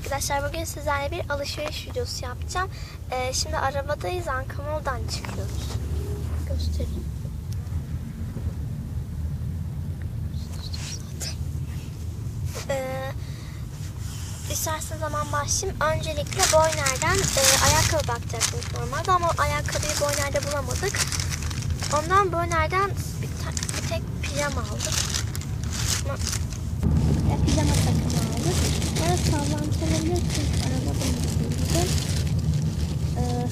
arkadaşlar bugün sizlerle bir alışveriş videosu yapacağım. Ee, şimdi arabadayız Ankamol'dan çıkıyoruz. Göstereyim. Ee, isterseniz zaman başlayayım. Öncelikle Boyner'den e, ayakkabı bakacaktık normalde ama ayakkabıyı Boyner'de bulamadık. Ondan Boyner'den bir, bir tek pijama aldık. Ama Ya pijama takımı çünkü arabada mutluydum. Ee,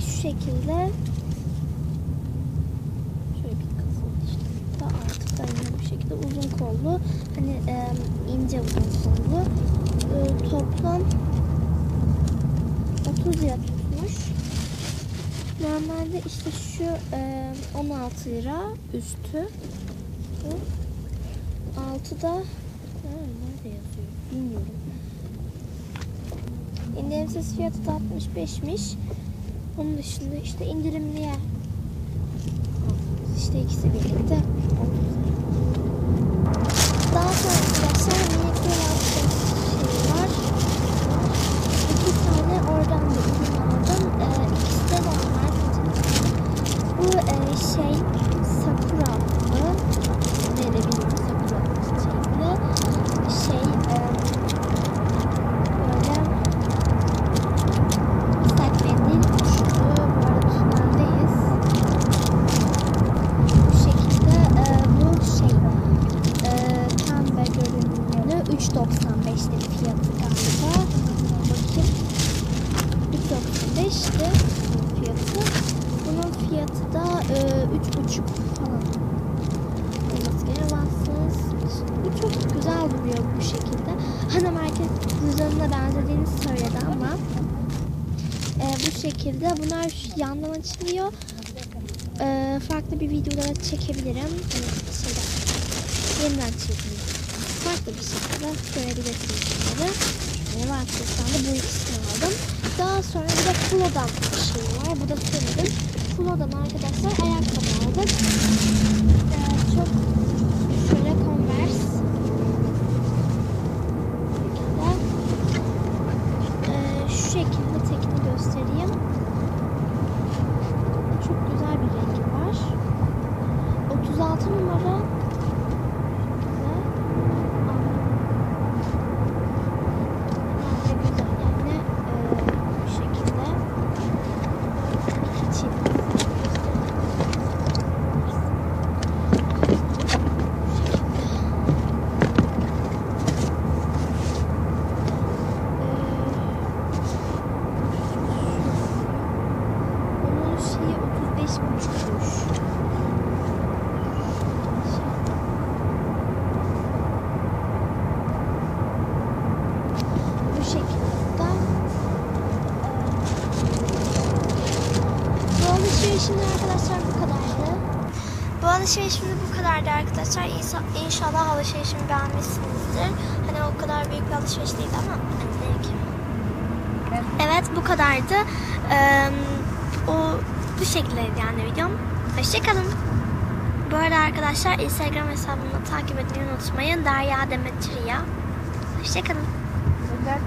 şu şekilde şöyle bir kısım işte da altıda yine bu şekilde uzun kollu hani e, ince uzun kollu E, toplam 30 lira tutmuş. Normalde işte şu e, 16 lira üstü. Bu 6'da ha, nerede yazıyor bilmiyorum. İndirimsiz fiyatı da 65'miş. Onun dışında işte indirimliye işte ikisi birlikte 30 lira. Daha sonra arkadaşlar minik bir şey var. İki tane oradan da ürün aldım. Ee, ikisi de normal. Bu e, şey sakura mı? Ne de bilmiyorum sakura çiçeğiyle. Şey e, böyle ıslak mendil uçlu. Bu arada tüneldeyiz. Bu şekilde e, bu şey e, pembe görünümlü 3.95'ti fiyatı galiba. Bakayım. 3.95'ti bunun fiyatı. Bunun fiyatı da e, 3.5 falan olması gerekiyor. Bu çok güzel duruyor bu şekilde. Hani market cüzdanına benzediğini söyledi ama e, bu şekilde bunlar şu yandan açılıyor. E, farklı bir videoda çekebilirim. Yeniden çekeyim. Farklı bir şekilde görebilirsiniz bunları. Yani marketten de bu ikisini aldım. Daha sonra bir de Flo'dan bir şey var. Bu da söyledim. Flo'dan arkadaşlar ayakkabı aldık. Ee, çok şöyle Converse. Şekilde. Ee, şu şekilde tekini göstereyim. Çok güzel bir rengi var. 36 numara. Ve Bence güzel yani e, bu şekilde iki çift Bunun şeyi 35 buçuk kuruş. Bu şekilde. Bu alışverişimde arkadaşlar bu kadardı. Bu alışverişimiz bu kadardı arkadaşlar. İnşa- İnşallah alışverişimi beğenmişsinizdir. Hani o kadar büyük bir alışveriş değil ama hani belki. Evet bu kadardı. Ee, o bu şekildeydi yani videom. Hoşçakalın. Bu arada arkadaşlar Instagram hesabımı takip etmeyi unutmayın. Derya Demetriya. Hoşçakalın.